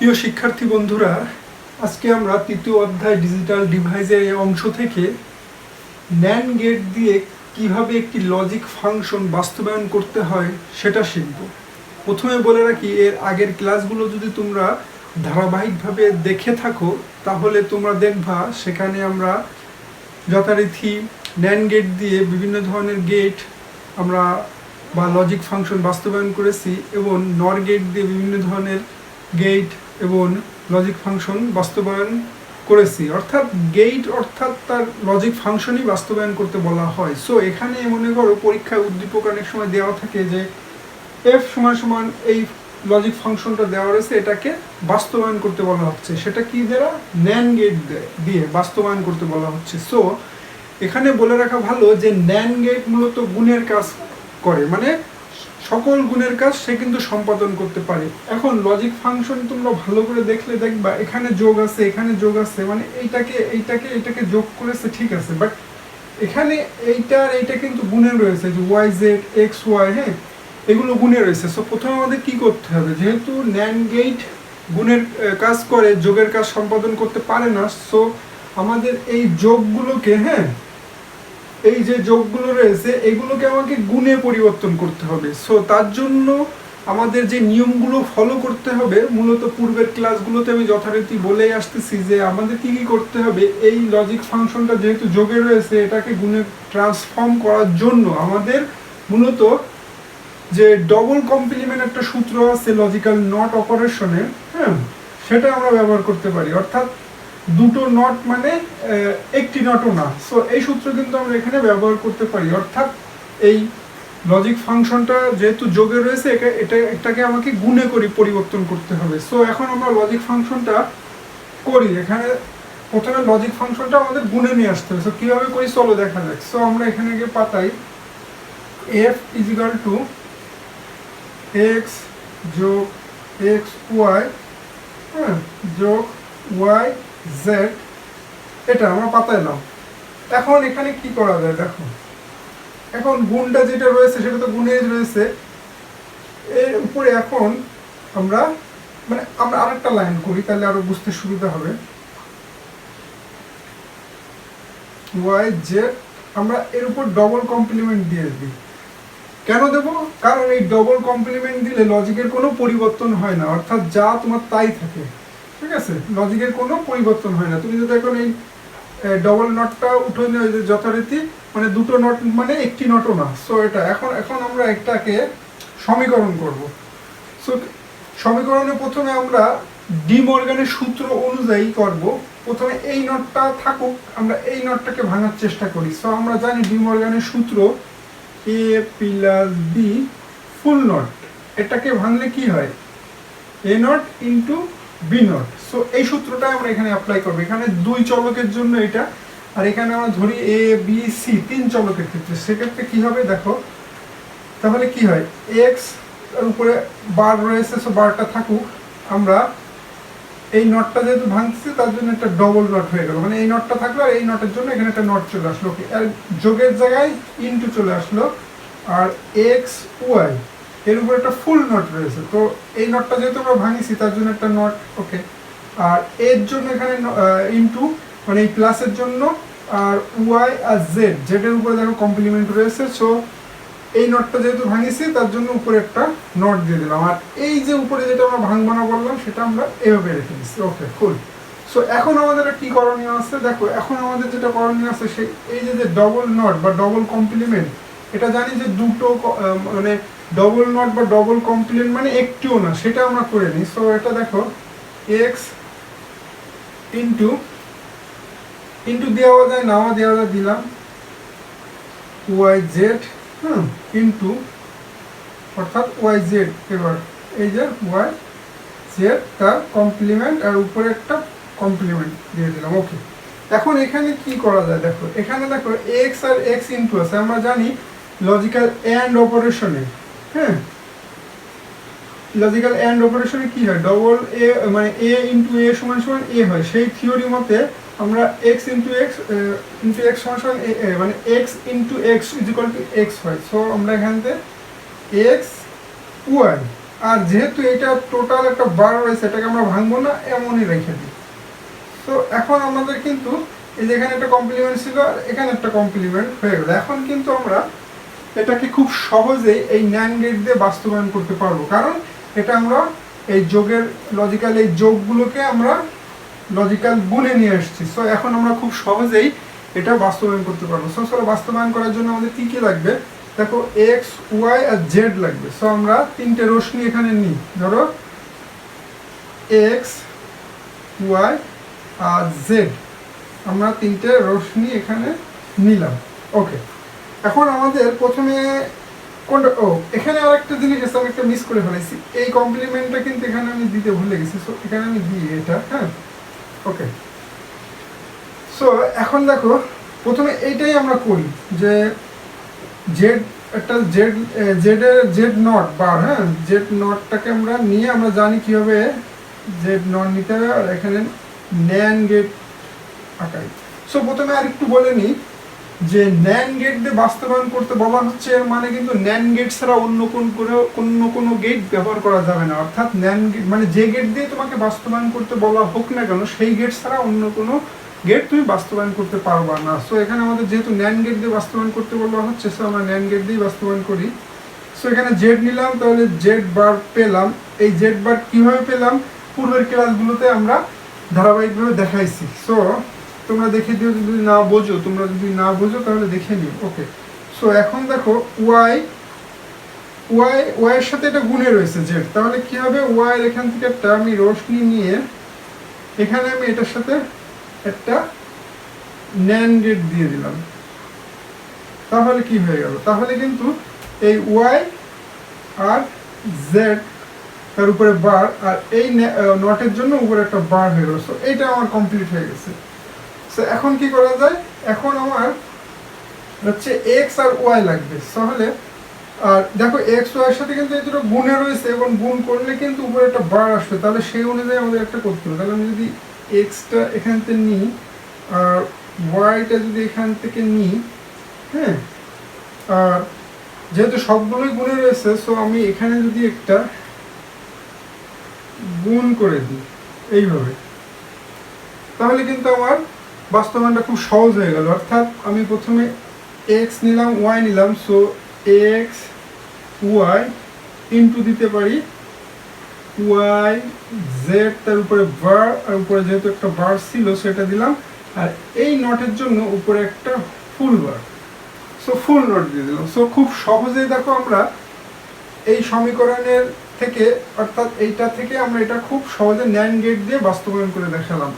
প্রিয় শিক্ষার্থী বন্ধুরা, আজকে আমরা তৃতীয় অধ্যায় ডিজিটাল ডিভাইসের অংশ থেকে ন্যান গেট দিয়ে কীভাবে একটি লজিক ফাংশন বাস্তবায়ন করতে হয় সেটা শিখব। প্রথমে বলে রাখি, এর আগের ক্লাসগুলো যদি তোমরা ধারাবাহিকভাবে দেখে থাকো, তাহলে তোমরা দেখবা সেখানে আমরা যথারীতি ন্যান গেট দিয়ে বিভিন্ন ধরনের গেট আমরা বা লজিক ফাংশন বাস্তবায়ন করেছি এবং নর গেট দিয়ে বিভিন্ন ধরনের গেট এবং লজিক ফাংশন বাস্তবায়ন করেছি। অর্থাৎ গেট অর্থাৎ তার লজিক ফাংশনই বাস্তবায়ন করতে বলা হয়। সো এখানে মনে করো পরীক্ষায় উদ্দীপক অনেক সময় দেওয়া থাকে যে এফ সমান সমান এই লজিক ফাংশনটা দেওয়া রয়েছে, এটাকে বাস্তবায়ন করতে বলা হচ্ছে। সেটা কি দ্বারা ন্যান গেট দিয়ে বাস্তবায়ন করতে বলা হচ্ছে। সো এখানে বলে রাখা ভালো যে ন্যান গেট মূলত গুণের কাজ করে। মানে সকল গুণের কাজ সে কিন্তু সম্পাদন করতে পারে। এখন লজিক ফাংশন তোমরা ভালো করে দেখলে দেখবা, এখানে যোগ আছে, এখানে যোগ আছে মানে এইটাকে এইটাকে, এটাকে যোগ করেছে ঠিক আছে বাট এখানে এইটা আর এইটা কিন্তু গুণে রয়েছে, যে ওয়াই জেড এক্স ওয়াই হ্যাঁ এগুলো গুণে রয়েছে। সো প্রথমে আমাদের কি করতে হবে? যেহেতু ন্যান গেট গুণের কাজ করে, যোগের কাজ সম্পাদন করতে পারে না সো আমাদের এই যোগগুলোকে হ্যাঁ এই যে যোগগুলো রয়েছে, এগুলোকে আমাকে গুণে পরিবর্তন করতে হবে। সো তার জন্য আমাদের যে নিয়মগুলো ফলো করতে হবে, মূলত পূর্বের ক্লাসগুলোতে আমি যথারীতি বলেই আসতেছি যে আমাদের কি কি করতে হবে, এই লজিক ফাংশনটা যেহেতু যোগে রয়েছে, এটাকে গুণে ট্রান্সফর্ম করার জন্য আমাদের মূলত যে ডবল কমপ্লিমেন্ট একটা সূত্র আছে লজিক্যাল নট অপারেশনে হ্যাঁ সেটা আমরা ব্যবহার করতে পারি। অর্থাৎ দুটো নট মানে একটি নটও না। সো এই সূত্র কিন্তু আমরা এখানে ব্যবহার করতে পারি। অর্থাৎ এই লজিক ফাংশনটা যেহেতু যোগে রয়েছে, একে- এটা, এটাকে আমাকে গুণে করি, পরিবর্তন করতে হবে। সো এখন আমরা লজিক ফাংশনটা করি। এখানে প্রথমে লজিক ফাংশনটা আমাদের গুণে নিয়ে আসতে হবে। সো কীভাবে করি? চলো দেখা যাক। সো আমরা এখানে গিয়ে পাতাই। F is equal to X যোগ এক্স ওয়াই হ্যাঁ যোগ ওয়াই জেড এটা আমরা পাতাইলাম এখন এখানে কি করা যায় দেখো? এখন গুণটা যেটা রয়েছে, সেটা তো রয়েছে। এর উপরে এখন আমরা মানে আমরা আরেকটা লাইন করি, তাহলে আরও বুঝতে সুবিধা হবে। ওয়াই জেড আমরা এর উপর ডবল কমপ্লিমেন্ট দিয়ে দিই। কেন দেব? কারণ এই ডবল কমপ্লিমেন্ট দিলে লজিকের কোনো পরিবর্তন হয় না। অর্থাৎ যা তোমার তাই থাকে। ঠিক আছে? লজিকের কোনো পরিবর্তন হয় না। তুমি যদি এখন এই ডবল নটটা উঠে নিয়ে ওই যে যথারীতি মানে দুটো নট মানে একটি নটও না। সো এটা, এখন এখন আমরা একটাকে সমীকরণ করব। সো সমীকরণে প্রথমে আমরা ডি মর্গানের সূত্র অনুযায়ী করব। প্রথমে এই নটটা থাকুক, আমরা এই নটটাকে ভাঙার চেষ্টা করি। সো আমরা জানি ডি মর্গানের সূত্র A plus B full not এটাকে ভাঙলে কি হয়? A not into B not so এই সূত্রটা আমরা এখানে অ্যাপ্লাই করব। এখানে দুই চলকের জন্য এটা। আর এখানে আমরা ধরি এ বি সি তিন চলকের ক্ষেত্রে। সেক্ষেত্রে কি হবে দেখো? তাহলে কি হয়? এক্স উপরে বার রয়েছে সো বারটা থাকুক। আমরা এই নটটা যেহেতু ভাঙতেছি, তার জন্য একটা ডবল নট হয়ে গেল। মানে এই নটটা থাকল আর এই নটের জন্য এখানে একটা নট চলে আসলো। আর যোগের জায়গায় ইনটু চলে আসলো। আর এক্স ওয়াই এর উপর একটা ফুল নট রয়েছে। তো এই নটটা যেহেতু আমরা ভাঙিছি, তার জন্য একটা নট ওকে আর এর জন্য এখানে ইনটু মানে এই প্লাসের জন্য, আর ওয়াই আর জেড জেডের উপরে দেখো কমপ্লিমেন্ট রয়েছে সো এই নটটা যেহেতু ভাঙিছি, তার জন্য উপরে একটা নট দিয়ে দিলাম। আর এই যে উপরে যেটা আমরা ভাঙবো না বললাম, সেটা আমরা এভাবে রেখে দিচ্ছি ওকে ফুল সো এখন আমাদের কি করণীয় আছে? দেখো, এখন আমাদের যেটা করণীয় আছে সেই এই যে ডবল নট বা ডবল কমপ্লিমেন্ট এটা জানি যে দুটো মানে ডবল নট বা ডবল কমপ্লিমেন্ট মানে একটিও না, সেটা আমরা করে নিই। সো এটা দেখো এক্স ইন্টু ইন্টু দেওয়া যায় নাও দেওয়া যায়, দিলাম। ওয়াই জেড হুম ইন্টু অর্থাৎ ওয়াই জেড এবার, এই যে ওয়াই জেড তার কমপ্লিমেন্ট আর উপরে একটা কমপ্লিমেন্ট দিয়ে দিলাম ওকে এখন এখানে কি করা যায়, দেখো, এখানে দেখো এক্স আর এক্স ইন্টু আছে, আমরা জানি লজিক্যাল অ্যান্ড অপারেশনে হ্যাঁ। লজিক্যাল অ্যান্ড অপারেশনে কি হয়? ডবল এ মানে এ ইন্টু এ সমান সমান এ হয়। সেই থিওরি মতে আমরা X into X into X সমান সমান মানে X into X is equal to X হয়। সো আমরা এখান থেকে এক্স ওয়াই আর যেহেতু এটা টোটাল একটা বার রয়েছে, এটাকে আমরা ভাঙবো না, এমনই রেখে দিই। তো এখন আমাদের কিন্তু এই যে এখানে একটা কমপ্লিমেন্ট ছিল, আর এখানে একটা কমপ্লিমেন্ট হয়ে গেল। এখন কিন্তু আমরা এটাকে খুব সহজেই এই ন্যান গেট দিয়ে বাস্তবায়ন করতে পারব। কারণ এটা আমরা এই যোগের লজিক্যাল এই যোগগুলোকে আমরা লজিক্যাল গুণে নিয়ে আসছি সো এখন আমরা খুব সহজেই এটা বাস্তবায়ন করতে পারব। সো চলো বাস্তবায়ন করার জন্য আমাদের কী কী লাগবে? দেখো এক্স ওয়াই আর জেড লাগবে। সো আমরা তিনটে রশ্মি এখানে নিই। ধরো এক্স ওয়াই আর জেড আমরা তিনটে রশ্মি এখানে নিলাম। ওকে এখন আমাদের প্রথমে কোনটা? ও, এখানে আর একটা জিনিস আছে, আমি একটা মিস করে ফেলেছি এই কমপ্লিমেন্টটা কিন্তু এখানে আমি দিতে ভুলে গেছি। সো এখানে আমি দিই এটা হ্যাঁ? ওকে সো এখন দেখো, প্রথমে এইটাই আমরা করি যে জেড একটা জেড জেড এর জেড নট বার হ্যাঁ? জেড নটটাকে আমরা নিয়ে আমরা জানি কীভাবে জেড নট নিতে হবে। আর এখানে ন্যান গেট আঁকাই। সো প্রথমে আর একটু বলে নিই। যে ন্যান গেট দিয়ে বাস্তবায়ন করতে বলা হচ্ছে, এর মানে কিন্তু ন্যান গেট ছাড়া অন্য কোন অন্য কোনো গেট ব্যবহার করা যাবে না। অর্থাৎ ন্যান গেট মানে যে গেট দিয়ে তোমাকে বাস্তবায়ন করতে বলা হোক না কেন, সেই গেট ছাড়া অন্য কোনো গেট তুমি বাস্তবায়ন করতে পারবা না। সো এখানে আমাদের যেহেতু ন্যান গেট দিয়ে বাস্তবায়ন করতে বলা হচ্ছে সো আমরা ন্যান গেট দিয়েই বাস্তবায়ন করি। সো এখানে জেড নিলাম, তাহলে জেড বার পেলাম। এই জেড বার কীভাবে পেলাম? পূর্বের ক্লাসগুলোতে আমরা ধারাবাহিকভাবে দেখাইছি। সো তোমরা দেখে দিও, যদি না বোঝো, তোমরা যদি না বোঝো, তাহলে দেখে নিও। ওকে সো এখন দেখো ওয়াই ওয়াই ওয়াইয়ের সাথে এটা গুণে রয়েছে জেড তাহলে কি হবে? ওয়াইয়ের এখান থেকে একটা আমি রশ্মি নিয়ে, এখানে আমি এটার সাথে একটা ন্যান গেট দিয়ে দিলাম। তাহলে কি হয়ে গেল? তাহলে কিন্তু এই ওয়াই আর জেড তার উপরে বার আর এই নটের জন্য উপরে একটা বার হয়ে গেল। সো এইটা আমার কমপ্লিট হয়ে গেছে। সো এখন কি করা যায়? এখন আমার হচ্ছে এক্স আর ওয়াই লাগবে। তাহলে, আর দেখো এক্স ওয়াই এর সাথে কিন্তু এই দুটো গুণে রয়েছে এবং গুণ করলে কিন্তু উপরে একটা বার আসবে। তাহলে সেই অনুযায়ী আমাদের একটা করতে হবে। তাহলে আমি যদি এক্সটা এখান থেকে নিই আর ওয়াইটা যদি এখান থেকে নিই হ্যাঁ? আর যেহেতু সবগুলোই গুণে রয়েছে সো আমি এখানে যদি একটা গুণ করে দিই, এইভাবে। তাহলে কিন্তু আমার বাস্তবায়নটা খুব সহজ হয়ে গেল। অর্থাৎ আমি প্রথমে এক্স নিলাম ওয়াই নিলাম সো এক্স ওয়াই ইন্টু দিতে পারি। ওয়াই জেড তার উপরে বার আর উপরে যেহেতু একটা বার ছিল সেটা দিলাম। আর এই নটের জন্য উপরে একটা ফুল বার সো ফুল নট দিয়ে দিলাম। সো খুব সহজেই দেখো আমরা এই সমীকরণের থেকে, অর্থাৎ এইটা থেকে আমরা এটা খুব সহজে ন্যান গেট দিয়ে বাস্তবায়ন করে দেখালাম।